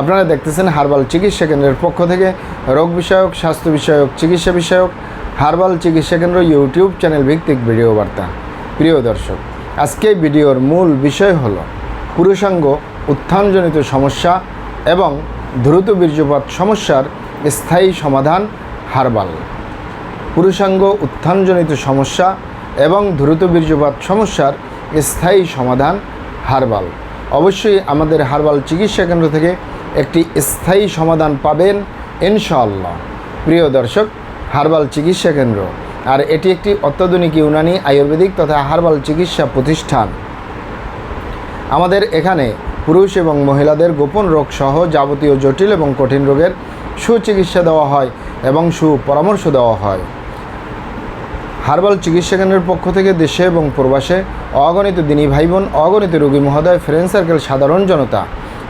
আপনারা দেখতেছেন হার্বাল চিকিৎসা কেন্দ্রের পক্ষ থেকে রোগ বিষয়ক, স্বাস্থ্য বিষয়ক, চিকিৎসা বিষয়ক, হার্বাল চিকিৎসা কেন্দ্র ইউটিউব চ্যানেল ভিত্তিক ভিডিও বার্তা। প্রিয় দর্শক, আজকে ভিডিওর মূল বিষয় হলো পুরুষাঙ্গ, উত্থানজনিত সমস্যা এবং দ্রুত বীর্যপাত সমস্যার স্থায়ী সমাধান হার্বাল। পুরুষাঙ্গ, উত্থানজনিত সমস্যা এবং দ্রুত বীর্যপাত সমস্যার স্থায়ী সমাধান হার্বাল। অবশ্যই আমাদের হার্বাল চিকিৎসা কেন্দ্র থেকে একটি স্থায়ী সমাধান পাবেন, ইনশাআল্লাহ। প্রিয় দর্শক, হার্বাল চিকিৎসা কেন্দ্র। আর এটি একটি অত্যাধুনিক ইউনানি আয়ুর্বেদিক তথা হার্বাল চিকিৎসা প্রতিষ্ঠান। আমাদের এখানে পুরুষ এবং মহিলাদের গোপন রোগ সহ যাবতীয় জটিল এবং কঠিন রোগের সুচিকিৎসা দেওয়া হয় এবং সুপরামর্শ দেওয়া হয়। হার্বাল চিকিৎসা কেন্দ্রের পক্ষ থেকে দেশে এবং প্রবাসে অগণিত দিনী ভাই বোন অগণিত রোগী মহোদয় ফ্রেন্ড সার্কেল সাধারণ জনতা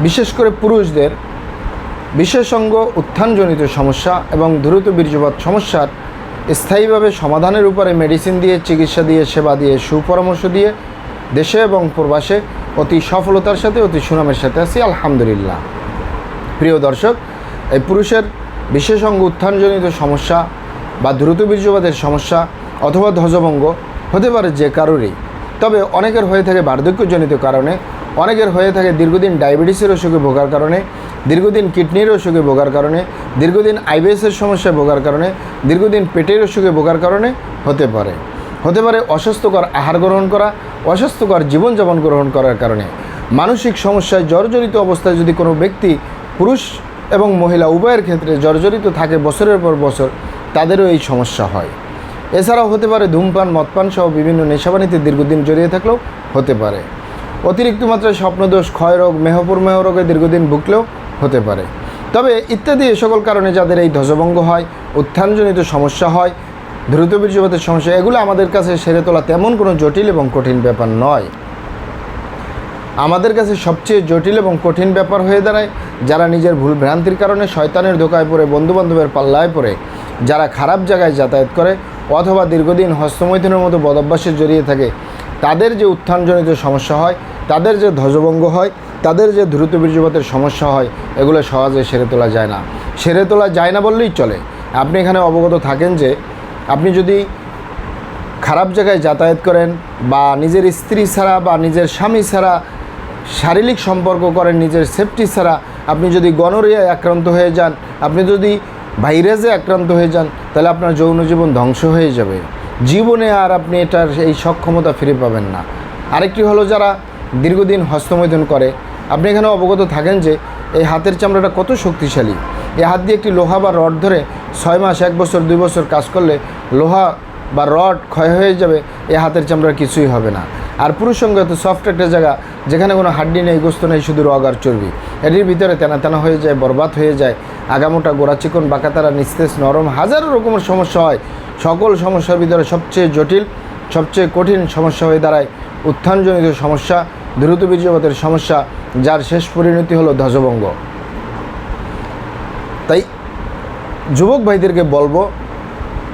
বিশেষ করে পুরুষদের বিশেষজ্ঞ উত্থানজনিত সমস্যা এবং দ্রুত বীর্যপাত সমস্যার স্থায়ীভাবে সমাধানের উপরে মেডিসিন দিয়ে, চিকিৎসা দিয়ে, সেবা দিয়ে, সুপরামর্শ দিয়ে দেশে এবং প্রবাসে অতি সফলতার সাথে, অতি সুনামের সাথে আছি, আলহামদুলিল্লাহ। প্রিয় দর্শক, এই পুরুষের বিশেষজ্ঞ উত্থানজনিত সমস্যা বা দ্রুত বীর্যপাতের সমস্যা অথবা ধ্বজভঙ্গ হতে পারে যে কারোরই। তবে অনেকের হয়ে থাকে বার্ধক্যজনিত কারণে অনেকের হয়ে থাকে দীর্ঘদিন ডায়াবেটিসের অসুখে ভোগার কারণে, দীর্ঘদিন কিডনির অসুখে ভোগার কারণে, দীর্ঘদিন আইবিএসের সমস্যায় ভোগার কারণে, দীর্ঘদিন পেটের অসুখে ভোগার কারণে হতে পারে। হতে পারে অস্বাস্থ্যকর আহার গ্রহণ করা, অস্বাস্থ্যকর জীবনযাপন গ্রহণ করার কারণে। মানসিক সমস্যায় জর্জরিত অবস্থায় যদি কোনো ব্যক্তি পুরুষ এবং মহিলা উভয়ের ক্ষেত্রে জর্জরিত থাকে বছরের পর বছর, তাদেরও এই সমস্যা হয়। এছাড়াও হতে পারে ধূমপান মদপান সহ বিভিন্ন নেশাবানিতে দীর্ঘদিন জড়িয়ে থাকলেও হতে পারে। অতিরিক্ত মাত্রায় স্বপ্নদোষ, ক্ষয়রোগ, মেহপুর মেহ রোগে দীর্ঘদিন ভুগলেও হতে পারে। তবে ইত্যাদি এ সকল কারণে যাদের এই ধ্বজভঙ্গ হয়, উত্থানজনিত সমস্যা হয়, দ্রুত বীর্যপাতের সমস্যা, এগুলো আমাদের কাছে সেরে তোলা তেমন কোনো জটিল এবং কঠিন ব্যাপার নয়। আমাদের কাছে সবচেয়ে জটিল এবং কঠিন ব্যাপার হয়ে দাঁড়ায় যারা নিজের ভুল ভ্রান্তির কারণে শয়তানের ধোকায় পড়ে, বন্ধুবান্ধবের পাল্লায় পড়ে, যারা খারাপ জায়গায় যাতায়াত করে অথবা দীর্ঘদিন হস্তমৈথুনের মতো বদভ্যাসে জড়িয়ে থাকে, তাদের যে উত্থানজনিত সমস্যা হয় তাদের যে ধ্বজভঙ্গ হয়, তাদের যে দ্রুত বীর্যপাতের সমস্যা হয়, এগুলো সহজে সেরে তোলা যায় না। সেরে তোলা যায় না বললেই চলে। আপনি এখানে অবগত থাকেন যে, আপনি যদি খারাপ জায়গায় যাতায়াত করেন বা নিজের স্ত্রী ছাড়া বা নিজের স্বামী ছাড়া শারীরিক সম্পর্ক করেন, নিজের সেফটি ছাড়া, আপনি যদি গনোরিয়ায় আক্রান্ত হয়ে যান, আপনি যদি ভাইরাসে আক্রান্ত হয়ে যান, তাহলে আপনার যৌন জীবন ধ্বংস হয়ে যাবে। জীবনে আর আপনি এটার এই সক্ষমতা ফিরে পাবেন না। আরেকটি হলো যারা দীর্ঘদিন হস্তমৈথুন করে। আপনি এখানে অবগত থাকেন যে এই হাতের চামড়াটা কত শক্তিশালী। এই হাত দিয়ে একটি লোহা বা রড ধরে ছয় মাস, এক বছর, দুই বছর কাজ করলে লোহা বা রড ক্ষয় হয়ে যাবে, এই হাতের চামড়ার কিছুই হবে না। আর পুরুষ সঙ্গে এত সফট একটা জায়গা, যেখানে কোনো হাড্ডি নেই, গোস্ত নেই, শুধু রগ আর চর্বি। এটির ভিতরে তেনা তেনা হয়ে যায়, বরবাদ হয়ে যায়, আগামোটা গোড়া চিকন বাঁকাতারা নিস্তেজ, নরম, হাজারো রকমের সমস্যা হয়। সকল সমস্যার ভিতরে সবচেয়ে জটিল, সবচেয়ে কঠিন সমস্যা হয়ে দাঁড়ায় উত্থানজনিত সমস্যা দ্রুত বীর্যপাতের সমস্যা, যার শেষ পরিণতি হলো ধ্বজভঙ্গ। তাই যুবক ভাইদেরকে বলব,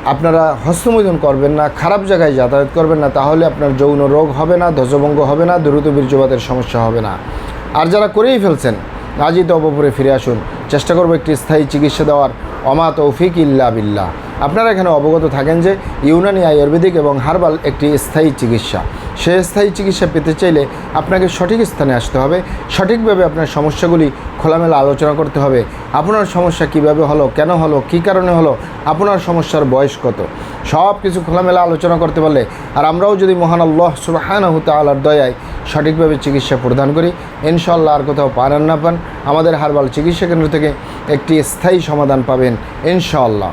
আপনারা হস্তমৈদন করবেন না, খারাপ জায়গায় যাতায়াত করবেন না, তাহলে আপনার যৌন রোগ হবে না, ধ্বজভঙ্গ হবে না, দ্রুত বীর্যপাতের সমস্যা হবে না। আর যারা করেই ফেলছেন, আজই অপপুরে ফিরে আসুন। চেষ্টা করব একটি স্থায়ী চিকিৎসা দেওয়ার। অমা তৌফিক ইল্লা বিল্লাহ। আপনারা এখানে অবগত থাকেন যে ইউনানি আয়ুর্বেদিক এবং হার্বাল একটি স্থায়ী চিকিৎসা। সে স্থায়ী চিকিৎসা পেতে চাইলে আপনাকে সঠিক স্থানে আসতে হবে। সঠিকভাবে আপনার সমস্যাগুলি খোলামেলা আলোচনা করতে হবে। আপনার সমস্যা কীভাবে হলো, কেন হলো, কী কারণে হলো, আপনার সমস্যার বয়স কত? সব কিছু খোলামেলা আলোচনা করতে পারলে আর আমরাও যদি মহান আল্লাহ সুবাহানাহু তাআলার দয়ায় সঠিকভাবে চিকিৎসা প্রদান করি ইনশাল্লাহ আর কোথাও আর না পান। আমাদের হারবাল চিকিৎসা কেন্দ্র থেকে একটি স্থায়ী সমাধান পাবেন, ইনশাআল্লাহ।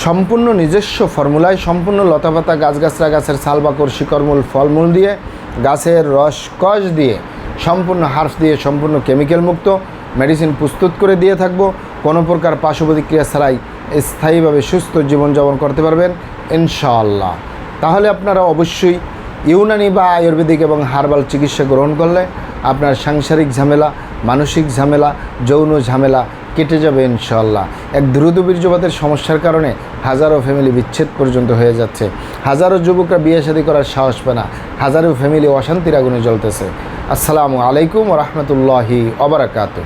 সম্পূর্ণ নিজস্ব ফর্মুলায় সম্পূর্ণ লতাপাতা গাছগাছরা গাছের ছাল বাকর শিকড়মূল ফলমূল দিয়ে, গাছের রস কষ দিয়ে, সম্পূর্ণ হার্ফ দিয়ে সম্পূর্ণ কেমিক্যাল মুক্ত, মেডিসিন প্রস্তুত করে দিয়ে থাকব। কোনো প্রকার পার্শ্ব প্রতিক্রিয়া ছাড়াই স্থায়ীভাবে সুস্থ জীবনযাপন করতে পারবেন, ইনশাআল্লাহ। তাহলে আপনারা অবশ্যই ইউনানি বা আয়ুর্বেদিক এবং হার্বাল চিকিৎসা গ্রহণ করলে আপনার সাংসারিক ঝামেলা, মানসিক ঝামেলা, যৌন ঝামেলা কেটে যাবে ইনশাল্লাহ এক দ্রুত বীর্যপাতের সমস্যার কারণে হাজারো ফ্যামিলি বিচ্ছেদ পর্যন্ত হয়ে যাচ্ছে। হাজারো যুবকরা বিয়ে শাদী করার সাহস পায় না। হাজারো ফ্যামিলি অশান্তির আগুনে জ্বলতেছে। আসসালামু আলাইকুম রহমতুল্লাহি অবরাকাতু